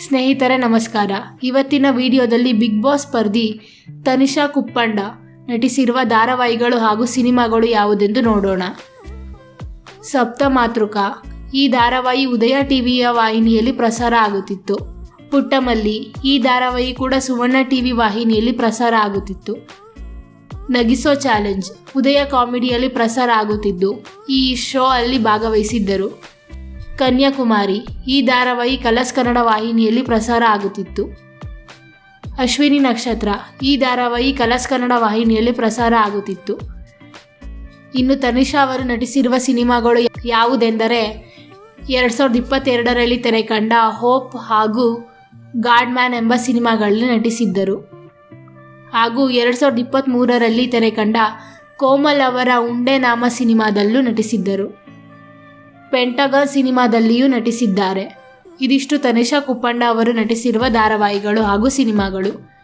ಸ್ನೇಹಿತರೆ, ನಮಸ್ಕಾರ. ಇವತ್ತಿನ ವಿಡಿಯೋದಲ್ಲಿ ಬಿಗ್ ಬಾಸ್ ಸ್ಪರ್ಧಿ ತನಿಷಾ ಕುಪ್ಪಂಡ ನಟಿಸಿರುವ ಧಾರಾವಾಹಿಗಳು ಹಾಗೂ ಸಿನಿಮಾಗಳು ಯಾವುದೆಂದು ನೋಡೋಣ. ಸಪ್ತ ಮಾತೃಕ. ಈ ಧಾರಾವಾಹಿ ಉದಯ ಟಿವಿಯ ವಾಹಿನಿಯಲ್ಲಿ ಪ್ರಸಾರ ಆಗುತ್ತಿತ್ತು. ಪುಟ್ಟಮಲ್ಲಿ. ಈ ಧಾರಾವಾಹಿ ಕೂಡ ಸುವರ್ಣ ಟಿವಿ ವಾಹಿನಿಯಲ್ಲಿ ಪ್ರಸಾರ ಆಗುತ್ತಿತ್ತು. ನಗಿಸೋ ಚಾಲೆಂಜ್. ಉದಯ ಕಾಮಿಡಿಯಲ್ಲಿ ಪ್ರಸಾರ ಆಗುತ್ತಿದ್ದು ಈ ಶೋ ಅಲ್ಲಿ ಭಾಗವಹಿಸಿದ್ದರು. ಕನ್ಯಾಕುಮಾರಿ ಈ ಧಾರಾವಾಹಿ ಕಲರ್ಸ್ ಕನ್ನಡ ವಾಹಿನಿಯಲ್ಲಿ ಪ್ರಸಾರ ಆಗುತ್ತಿತ್ತು. ಅಶ್ವಿನಿ ನಕ್ಷತ್ರ ಈ ಧಾರಾವಾಹಿ ಕಲರ್ಸ್ ಕನ್ನಡ ವಾಹಿನಿಯಲ್ಲಿ ಪ್ರಸಾರ ಆಗುತ್ತಿತ್ತು. ಇನ್ನು ತನಿಷಾ ಅವರು ನಟಿಸಿರುವ ಸಿನಿಮಾಗಳು ಯಾವುದೆಂದರೆ ಎರಡು ಸಾವಿರದ ಇಪ್ಪತ್ತೆರಡರಲ್ಲಿ ತೆರೆ ಕಂಡ ಹೋಪ್ ಹಾಗೂ ಗಾಡ್ ಮ್ಯಾನ್ ಎಂಬ ಸಿನಿಮಾಗಳಲ್ಲಿ ನಟಿಸಿದ್ದರು. ಹಾಗೂ ಎರಡು ಸಾವಿರದ ಇಪ್ಪತ್ತ್ಮೂರರಲ್ಲಿ ತೆರೆ ಕಂಡ ಕೋಮಲ್ ಅವರ ಉಂಡೆ ನಾಮ ಸಿನಿಮಾದಲ್ಲೂ ನಟಿಸಿದ್ದರು. ಪೆಂಟಗನ್ ಸಿನಿಮಾದಲ್ಲಿಯೂ ನಟಿಸಿದ್ದಾರೆ. ಇದಿಷ್ಟು ತನಿಷಾ ಕುಪ್ಪಂಡ ಅವರು ನಟಿಸಿರುವ ಧಾರಾವಾಹಿಗಳು ಹಾಗೂ ಸಿನಿಮಾಗಳು.